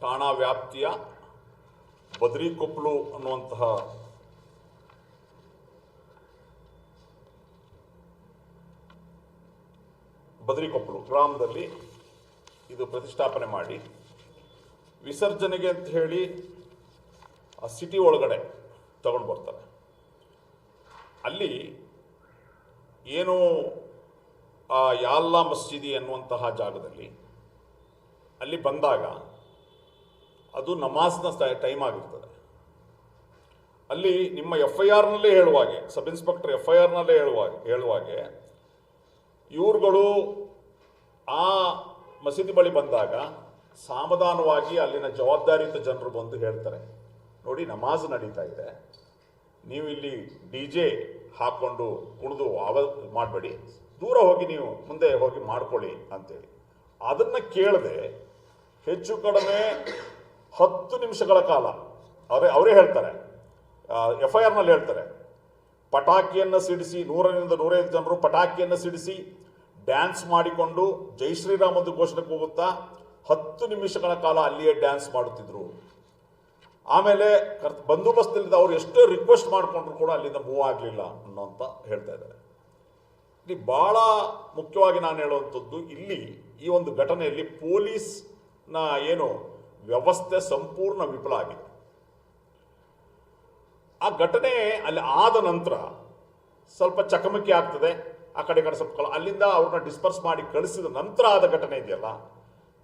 ಠಾಣಾ ವ್ಯಾಪ್ತಿಯ ಬದ್ರಿಕೊಪ್ಲು ಅನ್ನುವಂತಹ ಬದ್ರಿಕೊಪ್ಪಲು ಗ್ರಾಮದಲ್ಲಿ ಇದು ಪ್ರತಿಷ್ಠಾಪನೆ ಮಾಡಿ. ವಿಸರ್ಜನೆಗೆ ಅಂತ ಹೇಳಿ ಆ ಸಿಟಿ ಒಳಗಡೆ ತಗೊಂಡು ಬರ್ತಾರೆ. ಅಲ್ಲಿ ಏನು ಆ ಯಾಲ್ಲಾ ಮಸ್ಜಿದಿ ಅನ್ನುವಂತಹ ಜಾಗದಲ್ಲಿ ಅಲ್ಲಿ ಬಂದಾಗ ಅದು ನಮಾಜ್ನ ಟೈಮ್ ಆಗಿರ್ತದೆ. ಅಲ್ಲಿ ನಿಮ್ಮ ಎಫ್ ಐ ಆರ್ನಲ್ಲೇ ಹೇಳುವಾಗೆ ಸಬ್ ಇನ್ಸ್ಪೆಕ್ಟರ್ ಎಫ್ ಐ ಆರ್ನಲ್ಲೇ ಹೇಳುವಾಗ ಹೇಳುವಾಗೆ ಇವ್ರುಗಳು ಆ ಮಸೀದಿ ಬಳಿ ಬಂದಾಗ ಸಾಮಧಾನವಾಗಿ ಅಲ್ಲಿನ ಜವಾಬ್ದಾರಿಯುತ ಜನರು ಬಂದು ಹೇಳ್ತಾರೆ, ನೋಡಿ ನಮಾಜ್ ನಡೀತಾ ಇದೆ, ನೀವು ಇಲ್ಲಿ ಡಿ ಜೆ ಹಾಕ್ಕೊಂಡು ಕುಣಿದು ಆವ, ಮಾಡಬೇಡಿ, ದೂರ ಹೋಗಿ ನೀವು ಮುಂದೆ ಹೋಗಿ ಮಾಡ್ಕೊಳ್ಳಿ ಅಂತೇಳಿ. ಅದನ್ನು ಕೇಳದೆ ಹೆಚ್ಚು ಕಡಿಮೆ ಹತ್ತು ನಿಮಿಷಗಳ ಕಾಲ. ಅವರೇ ಅವರೇ ಹೇಳ್ತಾರೆ. ಎಫ್ ಐ ಆರ್ನಲ್ಲಿ ಹೇಳ್ತಾರೆ. ಪಟಾಕಿಯನ್ನು ಸಿಡಿಸಿ, ನೂರರಿಂದ ನೂರೈದು ಜನರು ಪಟಾಕಿಯನ್ನು ಸಿಡಿಸಿ ಡ್ಯಾನ್ಸ್ ಮಾಡಿಕೊಂಡು ಜೈ ಶ್ರೀರಾಮ್ ಒಂದು ಘೋಷಣೆ ಕೂಗುತ್ತಾ ಹತ್ತು ನಿಮಿಷಗಳ ಕಾಲ ಅಲ್ಲಿಯೇ ಡ್ಯಾನ್ಸ್ ಮಾಡುತ್ತಿದ್ರು. ಆಮೇಲೆ ಕರ್ ಬಂದೋಬಸ್ತಿಲ್ಲದ ಅವ್ರು ಎಷ್ಟೇ ರಿಕ್ವೆಸ್ಟ್ ಮಾಡಿಕೊಂಡ್ರು ಕೂಡ ಅಲ್ಲಿಂದ ಮೂವ್ ಆಗಲಿಲ್ಲ ಅನ್ನೋಂತ ಹೇಳ್ತಾ ಇದ್ದಾರೆ. ಇಲ್ಲಿ ಬಹಳ ಮುಖ್ಯವಾಗಿ ನಾನು ಹೇಳುವಂಥದ್ದು, ಇಲ್ಲಿ ಈ ಒಂದು ಘಟನೆಯಲ್ಲಿ ಪೊಲೀಸ್ನ ಏನು ವ್ಯವಸ್ಥೆ ಸಂಪೂರ್ಣ ವಿಫಲ ಆಗಿದೆ. ಆ ಘಟನೆ ಅಲ್ಲಿ ಆದ ನಂತರ ಸ್ವಲ್ಪ ಚಕಮಕಿ ಆಗ್ತದೆ. ಆ ಕಡೆ ಕಡೆ ಸ್ವಲ್ಪ ಅಲ್ಲಿಂದ ಅವ್ರನ್ನ ಡಿಸ್ಪರ್ಸ್ ಮಾಡಿ ಕಳಿಸಿದ ನಂತರ ಆದ ಘಟನೆ ಇದೆಯಲ್ಲ,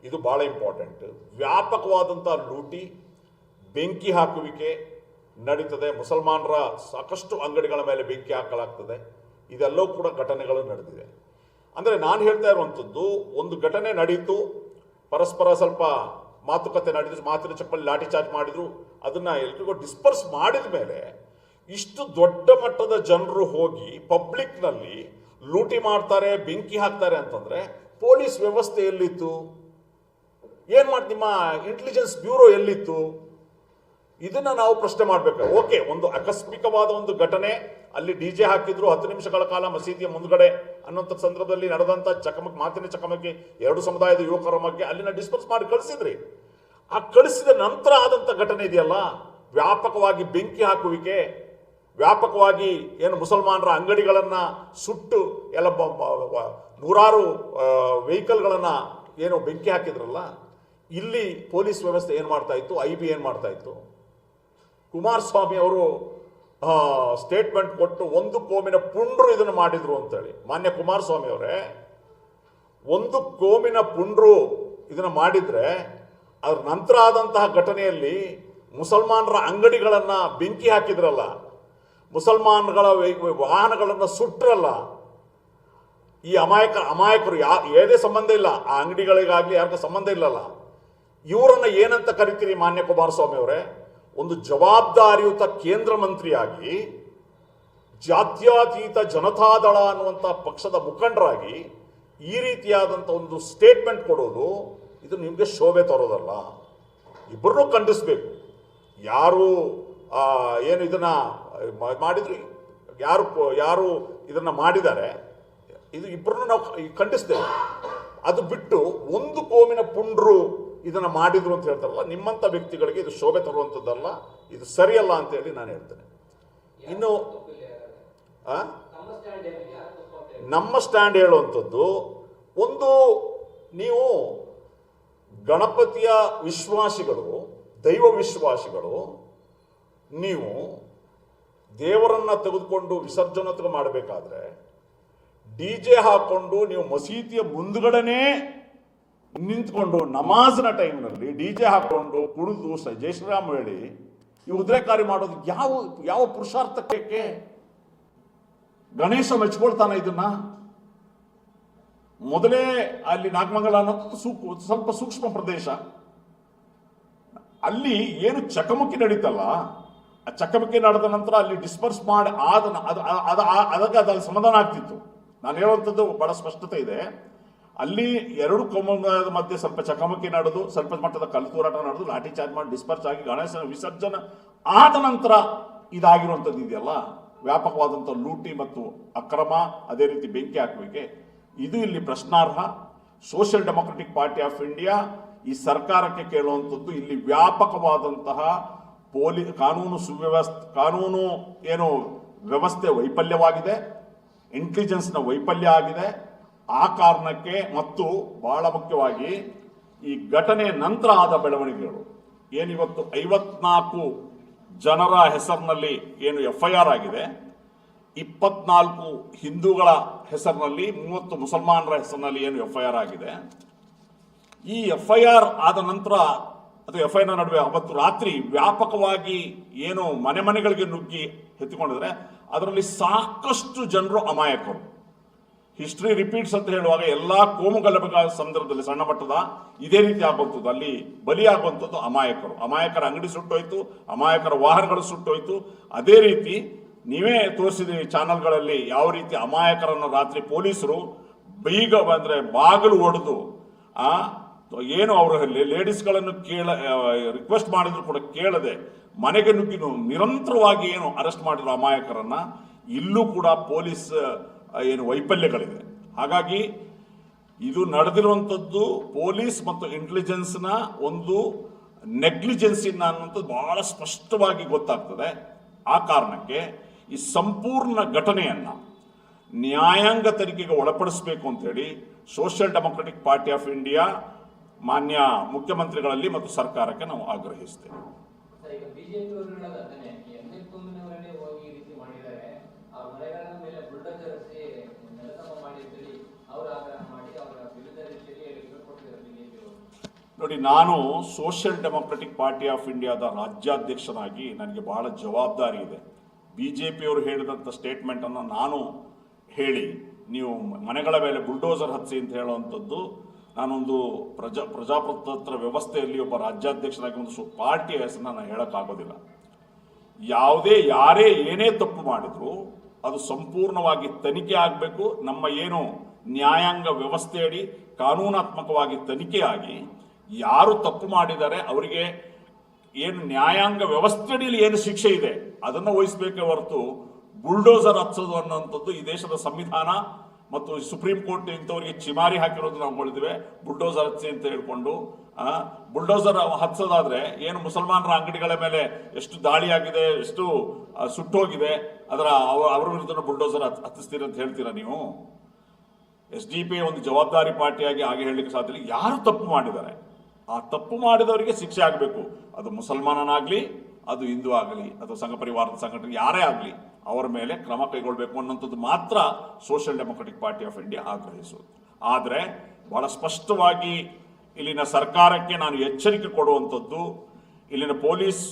ಇದು ಬಹಳ ಇಂಪಾರ್ಟೆಂಟ್ ವ್ಯಾಪಕವಾದಂಥ ಲೂಟಿ, ಬೆಂಕಿ ಹಾಕುವಿಕೆ ನಡೀತದೆ. ಮುಸಲ್ಮಾನರ ಸಾಕಷ್ಟು ಅಂಗಡಿಗಳ ಮೇಲೆ ಬೆಂಕಿ ಹಾಕಲಾಗ್ತದೆ. ಇದೆಲ್ಲವೂ ಕೂಡ ಘಟನೆಗಳು ನಡೆದಿದೆ. ಅಂದರೆ ನಾನು ಹೇಳ್ತಾ ಇರುವಂಥದ್ದು ಒಂದು ಘಟನೆ ನಡೀತು, ಪರಸ್ಪರ ಸ್ವಲ್ಪ ಮಾತುಕತೆ ನಡೆದ್ರು ಮಾತಿನ ಚಪ್ಪಲಿ ಲಾಠಿ ಚಾರ್ಜ್ ಮಾಡಿದ್ರು, ಅದನ್ನ ಎಲ್ರಿಗೂ ಡಿಸ್ಪರ್ಸ್ ಮಾಡಿದ ಮೇಲೆ ಇಷ್ಟು ದೊಡ್ಡ ಮಟ್ಟದ ಜನರು ಹೋಗಿ ಪಬ್ಲಿಕ್ನಲ್ಲಿ ಲೂಟಿ ಮಾಡ್ತಾರೆ, ಬೆಂಕಿ ಹಾಕ್ತಾರೆ ಅಂತಂದ್ರೆ ಪೊಲೀಸ್ ವ್ಯವಸ್ಥೆ ಎಲ್ಲಿತ್ತು? ಏನ್ ಮಾಡಿ, ನಿಮ್ಮ ಇಂಟೆಲಿಜೆನ್ಸ್ ಬ್ಯೂರೋ ಎಲ್ಲಿತ್ತು? ಇದನ್ನ ನಾವು ಪ್ರಶ್ನೆ ಮಾಡಬೇಕು. ಓಕೆ ಒಂದು ಆಕಸ್ಮಿಕವಾದ ಒಂದು ಘಟನೆ, ಅಲ್ಲಿ ಡಿ ಜೆ ಹಾಕಿದ್ರು, ಹತ್ತು ನಿಮಿಷಗಳ ಕಾಲ ಮಸೀದಿಯ ಮುಂದ್ಗಡೆ. ಅನ್ನೋಂಥ ಸಂದರ್ಭದಲ್ಲಿ ನಡೆದಂಥ ಚಕಮಕ್ ಮಾತಿನ ಚಕಮಕಿ ಎರಡು ಸಮುದಾಯದ ಯುವಕರ ಬಗ್ಗೆ ಅಲ್ಲಿನ ಡಿಸ್ಪರ್ಸ್ ಮಾಡಿ ಕಳಿಸಿದ್ರಿ. ಆ ಕಳಿಸಿದ ನಂತರ ಆದಂಥ ಘಟನೆ ಇದೆಯಲ್ಲ? ವ್ಯಾಪಕವಾಗಿ ಬೆಂಕಿ ಹಾಕುವಿಕೆ, ವ್ಯಾಪಕವಾಗಿ ಏನು ಮುಸಲ್ಮಾನರ ಅಂಗಡಿಗಳನ್ನು ಸುಟ್ಟು ಎಲ್ಲ ನೂರಾರು ವೆಹಿಕಲ್ಗಳನ್ನು ಏನು ಬೆಂಕಿ ಹಾಕಿದ್ರಲ್ಲ? ಇಲ್ಲಿ ಪೊಲೀಸ್ ವ್ಯವಸ್ಥೆ ಏನು ಮಾಡ್ತಾ ಇತ್ತು? ಐ ಬಿ ಏನು ಮಾಡ್ತಾ ಇತ್ತು? ಕುಮಾರಸ್ವಾಮಿ ಅವರು ಸ್ಟೇಟ್ಮೆಂಟ್ ಕೊಟ್ಟು ಒಂದು ಕೋಮಿನ ಪುಂಡ್ರು ಇದನ್ನು ಮಾಡಿದ್ರು ಅಂತೇಳಿ. ಮಾನ್ಯ ಕುಮಾರಸ್ವಾಮಿ ಅವರೇ, ಒಂದು ಕೋಮಿನ ಪುಂಡ್ರು ಇದನ್ನು ಮಾಡಿದರೆ, ಅದ್ರ ನಂತರ ಆದಂತಹ ಘಟನೆಯಲ್ಲಿ ಮುಸಲ್ಮಾನರ ಅಂಗಡಿಗಳನ್ನು ಬೆಂಕಿ ಹಾಕಿದ್ರಲ್ಲ, ಮುಸಲ್ಮಾನಗಳ ವಾಹನಗಳನ್ನು ಸುಟ್ರಲ್ಲ, ಈ ಅಮಾಯಕ, ಅಮಾಯಕರು ಯಾ ಏನೇ ಸಂಬಂಧ ಇಲ್ಲ, ಆ ಅಂಗಡಿಗಳಿಗಾಗಲಿ ಯಾರಿಗೂ ಸಂಬಂಧ ಇಲ್ಲಲ್ಲ. ಇವರನ್ನು ಏನಂತ ಕರಿತೀರಿ ಮಾನ್ಯ ಕುಮಾರಸ್ವಾಮಿ ಅವರೇ? ಒಂದು ಜವಾಬ್ದಾರಿಯುತ ಕೇಂದ್ರ ಮಂತ್ರಿಯಾಗಿ, ಜಾತ್ಯಾತೀತ ಜನತಾದಳ ಅನ್ನುವಂಥ ಪಕ್ಷದ ಮುಖಂಡರಾಗಿ ಈ ರೀತಿಯಾದಂಥ ಒಂದು ಸ್ಟೇಟ್ಮೆಂಟ್ ಕೊಡೋದು ಇದು ನಿಮಗೆ ಶೋಭೆ ತರೋದಲ್ಲ. ಇಬ್ಬರನ್ನೂ ಖಂಡಿಸಬೇಕು. ಯಾರು ಏನು ಇದನ್ನ ಮಾಡಿದ್ರಿ, ಯಾರು ಯಾರು ಇದನ್ನ ಮಾಡಿದ್ದಾರೆ, ಇದು ಇಬ್ಬರನ್ನು ನಾವು ಖಂಡಿಸ್ತೇವೆ. ಅದು ಬಿಟ್ಟು ಒಂದು ಕೋಮಿನ ಪುಂಡ್ರು ಇದನ್ನ ಮಾಡಿದ್ರು ಅಂತ ಹೇಳ್ತಾರಲ್ಲ ನಿಮ್ಮಂಥ ವ್ಯಕ್ತಿಗಳಿಗೆ ಇದು ಶೋಭೆ ತರುವಂಥದ್ದಲ್ಲ ಇದು ಸರಿಯಲ್ಲ ಅಂತ ಹೇಳಿ ನಾನು ಹೇಳ್ತೇನೆ. ಇನ್ನು? ನಮ್ಮ ಸ್ಟ್ಯಾಂಡ್ ಹೇಳುವಂಥದ್ದು ಒಂದು ನೀವು ಗಣಪತಿಯ ವಿಶ್ವಾಸಿಗಳು ದೈವ ವಿಶ್ವಾಸಿಗಳು ನೀವು ದೇವರನ್ನ ತೆಗೆದುಕೊಂಡು ವಿಸರ್ಜನೆ ಮಾಡಬೇಕಾದ್ರೆ ಡಿ ಜೆ ಹಾಕೊಂಡು ನೀವು ಮಸೀದಿಯ ಮುಂದ್ಗಡೆನೇ ನಿಂತ್ಕೊಂಡು ನಮಾಜ್ನ ಟೈಮ್ನಲ್ಲಿ ಡಿ ಜೆ ಹಾಕೊಂಡು ಕುಣಿದು ಸ- ಜೈ ಶ್ರೀರಾಮ್ ಹೇಳಿ ಈ ಉದ್ರೇಕಾರಿ ಮಾಡೋದು ಯಾವ ಯಾವ ಪುರುಷಾರ್ಥಕ್ಕೆ ಗಣೇಶ ಮೆಚ್ಕೊಳ್ತಾನೆ ಇದನ್ನ ಮೊದಲೇ ಅಲ್ಲಿ ನಾಗಮಂಗಲ ಅನ್ನೋದು ಸೂಕ್ ಸ್ವಲ್ಪ ಸೂಕ್ಷ್ಮ ಪ್ರದೇಶ ಅಲ್ಲಿ ಏನು ಚಕಮಕಿ ನಡೀತಲ್ಲ ಆ ಚಕಮಕಿ ನಡೆದ ನಂತರ ಅಲ್ಲಿ ಡಿಸ್ಪರ್ಸ್ ಮಾಡಿ ಆದ ಅದಕ್ಕೆ ಅದಲ್ಲಿ ಸಮಾಧಾನ ಆಗ್ತಿತ್ತು ನಾನು ಹೇಳುವಂಥದ್ದು ಬಹಳ ಸ್ಪಷ್ಟತೆ ಇದೆ ಅಲ್ಲಿ ಎರಡು ಕೋಮುಗಳ ಮಧ್ಯೆ ಸ್ವಲ್ಪ ಚಕಮಕಿ ನಡೆದು, ಸ್ವಲ್ಪ ಮಟ್ಟದ ಕಲ್ಲು ತೂರಾಟ ನಡೆದು ಲಾಠಿ ಚಾರ್ಜ್ ಮಾಡಿ ಡಿಸ್ಪರ್ಚ್ ಆಗಿ ಗಣೇಶನ ವಿಸರ್ಜನೆ ಆದ ನಂತರ ಇದಾಗಿರುವಂಥದ್ದು ಇದೆಯಲ್ಲ? ವ್ಯಾಪಕವಾದಂಥ ಲೂಟಿ ಮತ್ತು ಅಕ್ರಮ, ಅದೇ ರೀತಿ ಬೆಂಕಿ ಹಾಕುವಿಕೆ. ಇದು ಇಲ್ಲಿ ಪ್ರಶ್ನಾರ್ಹ. Social Democratic Party of India ಈ ಸರ್ಕಾರಕ್ಕೆ ಕೇಳುವಂಥದ್ದು ಇಲ್ಲಿ ವ್ಯಾಪಕವಾದಂತಹ ಪೊಲೀ, ಕಾನೂನು ಸುವ್ಯವಸ್ಥೆ, ಕಾನೂನು ಏನು ವ್ಯವಸ್ಥೆ ವೈಫಲ್ಯವಾಗಿದೆ ಇಂಟೆಲಿಜೆನ್ಸ್ನ ವೈಫಲ್ಯ ಆಗಿದೆ. ಆ ಕಾರಣಕ್ಕೆ ಮತ್ತು ಬಹಳ ಮುಖ್ಯವಾಗಿ ಈ ಘಟನೆ ನಂತರ ಆದ ಬೆಳವಣಿಗೆಗಳು. ಏನಿವತ್ತು ಐವತ್ನಾಲ್ಕು ಜನರ ಹೆಸರಿನಲ್ಲಿ ಏನು ಎಫ್ ಐ ಆರ್ ಆಗಿದೆ, ಇಪ್ಪತ್ನಾಲ್ಕು ಹಿಂದೂಗಳ ಹೆಸರಿನಲ್ಲಿ, ಮೂವತ್ತು ಮುಸಲ್ಮಾನರ ಹೆಸರಿನಲ್ಲಿ ಏನು ಎಫ್ ಐ ಆರ್ ಆಗಿದೆ. ಈ ಎಫ್ ಐ ಆರ್ ಆದ ನಂತರ ಅಥವಾ ಎಫ್ ಐ ಆರ್ ನಡುವೆ ಅವತ್ತು ರಾತ್ರಿ ವ್ಯಾಪಕವಾಗಿ ಏನು ಮನೆ ಮನೆಗಳಿಗೆ ನುಗ್ಗಿ ಎತ್ತಿಕೊಂಡಿದ್ರೆ ಅದರಲ್ಲಿ ಸಾಕಷ್ಟು ಜನರು ಅಮಾಯಕರು. ಹಿಸ್ಟ್ರಿ ರಿಪೀಟ್ಸ್ ಅಂತ ಹೇಳುವಾಗ ಎಲ್ಲಾ ಕೋಮು ಗಲಭೆಗಳ ಸಂದರ್ಭದಲ್ಲಿ ಸಣ್ಣ ಮಟ್ಟದ ಇದೇ ರೀತಿ ಆಗುವಂಥದ್ದು. ಅಲ್ಲಿ ಬಲಿಯಾಗುವಂಥದ್ದು ಅಮಾಯಕರು. ಅಮಾಯಕರ ಅಂಗಡಿ ಸುಟ್ಟೋಯ್ತು, ಅಮಾಯಕರ ವಾಹನಗಳು ಸುಟ್ಟೋಯ್ತು. ಅದೇ ರೀತಿ ನೀವೇ ತೋರಿಸಿದ್ರಿ ಚಾನಲ್ಗಳಲ್ಲಿ ಯಾವ ರೀತಿ ಅಮಾಯಕರನ್ನು ರಾತ್ರಿ ಪೊಲೀಸರು ಬೀಗ ಅಂದ್ರೆ ಬಾಗಿಲು ಒಡೆದು, ಆ, ಏನು ಅವರು ಲೇಡೀಸ್ಗಳನ್ನು ಕೇಳ ರಿಕ್ವೆಸ್ಟ್ ಮಾಡಿದ್ರು ಕೂಡ ಕೇಳದೆ ಮನೆಗೆ ನುಗ್ಗಿ ನಿರಂತರವಾಗಿ ಏನು ಅರೆಸ್ಟ್ ಮಾಡಿದ್ರು ಅಮಾಯಕರನ್ನ, ಇಲ್ಲೂ ಕೂಡ ಪೊಲೀಸ್ ಏನು ವೈಫಲ್ಯಗಳಿದೆ. ಹಾಗಾಗಿ ಇದು ನಡೆದಿರುವಂಥದ್ದು ಪೊಲೀಸ್ ಮತ್ತು ಇಂಟೆಲಿಜೆನ್ಸ್ನ ಒಂದು ನೆಗ್ಲಿಜೆನ್ಸಿನ ಅನ್ನುವಂಥದ್ದು ಬಹಳ ಸ್ಪಷ್ಟವಾಗಿ ಗೊತ್ತಾಗ್ತದೆ. ಆ ಕಾರಣಕ್ಕೆ ಈ ಸಂಪೂರ್ಣ ಘಟನೆಯನ್ನು ನ್ಯಾಯಾಂಗ ತನಿಖೆಗೆ ಒಳಪಡಿಸಬೇಕು ಅಂತ ಹೇಳಿ Social Democratic Party of India ಮಾನ್ಯ ಮುಖ್ಯಮಂತ್ರಿಗಳಲ್ಲಿ ಮತ್ತು ಸರ್ಕಾರಕ್ಕೆ ನಾವು ಆಗ್ರಹಿಸ್ತೇವೆ ಸರ್, ಈಗ ಬಿಜೆಪಿ ಅವರು ಹೇಳೋದು ಅದನ್ನೇ ಎಂ ಕುಂಬಿನವರನ್ನೇ ಹೋಗಿ ಈ ರೀತಿ ಮಾಡಿದ್ದಾರೆ ಅವ್ರ ಮನೆಗಳ ಮೇಲೆ ಬುಲ್ಡೋಜರ್ ಹಚ್ಚಿ ನೆಲಸಮ ಮಾಡಿ ಅಂತೇಳಿ ಅವ್ರು ಆಗ್ರಹ ಮಾಡಿ ಅವರ ವಿರುದ್ಧ ರೀತಿಯಲ್ಲಿ ರಿಪೋರ್ಟ್ ಕೊಟ್ಟಿದ್ದಾರೆ ಬಿಜೆಪಿ ಅವರು ನೋಡಿ, ನಾನು ಸೋಷಿಯಲ್ ಡೆಮೊಕ್ರೆಟಿಕ್ ಪಾರ್ಟಿ ಆಫ್ ಇಂಡಿಯಾದ ರಾಜ್ಯಾಧ್ಯಕ್ಷನಾಗಿ ನನಗೆ ಬಹಳ ಜವಾಬ್ದಾರಿ ಇದೆ. ಬಿ ಜೆ ಪಿಯವರು ಹೇಳಿದಂಥ ಸ್ಟೇಟ್ಮೆಂಟನ್ನು ನಾನು ಹೇಳಿ, ನೀವು ಮನೆಗಳ ಮೇಲೆ ಬುಲ್ಡೋಸರ್ ಹಚ್ಚಿ ಅಂತ ಹೇಳುವಂಥದ್ದು, ನಾನೊಂದು ಪ್ರಜಾ, ಪ್ರಜಾಪ್ರಭುತ್ವ ವ್ಯವಸ್ಥೆಯಲ್ಲಿ ಒಬ್ಬ ರಾಜ್ಯಾಧ್ಯಕ್ಷನಾಗಿ ಒಂದು ಸು- ಪಾರ್ಟಿಯ ಹೆಸರನ್ನ ನಾನು ಹೇಳೋಕ್ಕಾಗೋದಿಲ್ಲ. ಯಾವುದೇ, ಯಾರೇ ಏನೇ ತಪ್ಪು ಮಾಡಿದ್ರು ಅದು ಸಂಪೂರ್ಣವಾಗಿ ತನಿಖೆ ಆಗಬೇಕು. ನಮ್ಮ ಏನು ನ್ಯಾಯಾಂಗ ವ್ಯವಸ್ಥೆಯಡಿ ಕಾನೂನಾತ್ಮಕವಾಗಿ ತನಿಖೆಯಾಗಿ ಯಾರು ತಪ್ಪು ಮಾಡಿದ್ದಾರೆ ಅವರಿಗೆ ಏನು ನ್ಯಾಯಾಂಗ ವ್ಯವಸ್ಥೆಯಲ್ಲಿ ಏನು ಶಿಕ್ಷೆ ಇದೆ, ಅದನ್ನು ವಹಿಸಬೇಕೇ ಹೊರತು ಬುಲ್ಡೋಸರ್ ಹಚ್ಚೋದು ಅನ್ನುವಂಥದ್ದು ಈ ದೇಶದ ಸಂವಿಧಾನ ಮತ್ತು ಸುಪ್ರೀಂ ಕೋರ್ಟ್ ಇಂಥವರಿಗೆ ಚಿಮಾರಿ ಹಾಕಿರೋದು ನಾವು ಹೊಳಿದ್ವಿ, ಬುಲ್ಡೋಸರ್ ಹಚ್ಚಿ ಅಂತ ಹೇಳ್ಕೊಂಡು ಬುಲ್ಡೋಸರ್ ಹಚ್ಚೋದಾದ್ರೆ ಏನು ಮುಸಲ್ಮಾನರ ಅಂಗಡಿಗಳ ಮೇಲೆ ಎಷ್ಟು ದಾಳಿ ಆಗಿದೆ ಎಷ್ಟು ಸುಟ್ಟೋಗಿದೆ, ಅದರ ಅವ- ಅವರ ವಿರುದ್ಧ ಬುಲ್ಡೋಸರ್ ಹತ್- ಹತ್ತಿಸ್ತೀರಿ ಅಂತ ಹೇಳ್ತೀರಾ ನೀವು? ಎಸ್ ಡಿ ಪಿ ಒಂದು ಜವಾಬ್ದಾರಿ ಪಾರ್ಟಿಯಾಗಿ ಹಾಗೆ ಹೇಳಲಿಕ್ಕೆ ಸಾಧ್ಯ ಯಾರು ತಪ್ಪು ಮಾಡಿದ್ದಾರೆ? ಆ ತಪ್ಪು ಮಾಡಿದವರಿಗೆ ಶಿಕ್ಷೆ ಆಗಬೇಕು. ಅದು ಮುಸಲ್ಮಾನನಾಗಲಿ, ಅದು ಹಿಂದೂ ಆಗಲಿ, ಅಥವಾ ಸಂಘ ಪರಿವಾರದ ಸಂಘಟನೆ ಯಾರೇ ಆಗಲಿ, ಅವರ ಮೇಲೆ ಕ್ರಮ ಕೈಗೊಳ್ಳಬೇಕು ಅನ್ನೋಂಥದ್ದು ಮಾತ್ರ Social Democratic Party of India ಆಗ್ರಹಿಸುವುದು. ಆದರೆ ಬಹಳ ಸ್ಪಷ್ಟವಾಗಿ ಇಲ್ಲಿನ ಸರ್ಕಾರಕ್ಕೆ ನಾನು ಎಚ್ಚರಿಕೆ ಕೊಡುವಂಥದ್ದು, ಇಲ್ಲಿನ ಪೊಲೀಸ್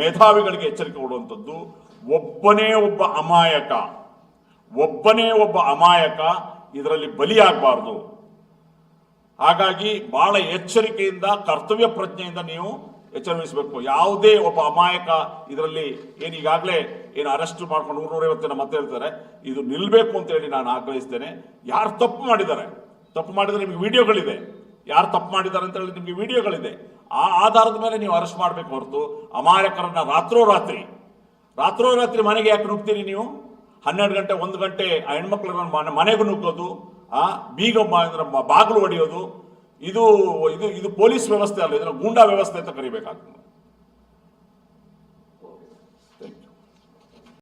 ಮೇಧಾವಿಗಳಿಗೆ ಎಚ್ಚರಿಕೆ ಕೊಡುವಂಥದ್ದು, ಒಬ್ಬನೇ ಒಬ್ಬ ಅಮಾಯಕ, ಒಬ್ಬನೇ ಒಬ್ಬ ಅಮಾಯಕ ಇದರಲ್ಲಿ ಬಲಿಯಾಗಬಾರ್ದು. ಹಾಗಾಗಿ ಬಹಳ ಎಚ್ಚರಿಕೆಯಿಂದ, ಕರ್ತವ್ಯ ಪ್ರಜ್ಞೆಯಿಂದ ನೀವು ಎಚ್ಚರ ವಹಿಸಬೇಕು ಯಾವುದೇ ಒಬ್ಬ ಅಮಾಯಕ ಇದರಲ್ಲಿ ಏನು ಏನು ಅರೆಸ್ಟ್ ಮಾಡ್ಕೊಂಡು ನೂರೈವತ್ತು ಜನ ಮತ್ತೆ ಹೇಳ್ತಾರೆ ಇದು ನಿಲ್ಲಬೇಕು ಅಂತ ಹೇಳಿ ನಾನು ಆಗ್ರಹಿಸ್ತೇನೆ. ಯಾರು ತಪ್ಪು ಮಾಡಿದ್ದಾರೆ? ತಪ್ಪು ಮಾಡಿದರೆ ನಿಮಗೆ ವಿಡಿಯೋಗಳಿದೆ. ಯಾರು ತಪ್ಪು ಮಾಡಿದ್ದಾರೆ ಅಂತ ಹೇಳಿ ನಿಮಗೆ ವಿಡಿಯೋಗಳಿದೆ. ಆ ಆಧಾರದ ಮೇಲೆ ನೀವು ಅರೆಸ್ಟ್ ಮಾಡಬೇಕು ಹೊರತು ಅಮಾಯಕರನ್ನ ರಾತ್ರೋರಾತ್ರಿ. ರಾತ್ರೋರಾತ್ರಿ ಮನೆಗೆ ಯಾಕೆ ನುಗ್ತೀರಿ ನೀವು? ಹನ್ನೆರಡು ಗಂಟೆ, ಒಂದು ಗಂಟೆ ಆ ಹೆಣ್ಮಕ್ಳನ್ನ ಮನೆ- ಮನೆಗೂ ನುಗ್ಗೋದು ಆ ಬೀಗ ಬಾಗಿಲು ಹೊಡೆಯೋದು ಇದು ಇದು ಇದು ಪೊಲೀಸ್ ವ್ಯವಸ್ಥೆ ಅಲ್ಲ, ಇದನ್ನು ಗೂಂಡಾ ವ್ಯವಸ್ಥೆ ಅಂತ ಕರಿಬೇಕಾಗ್ತದೆ.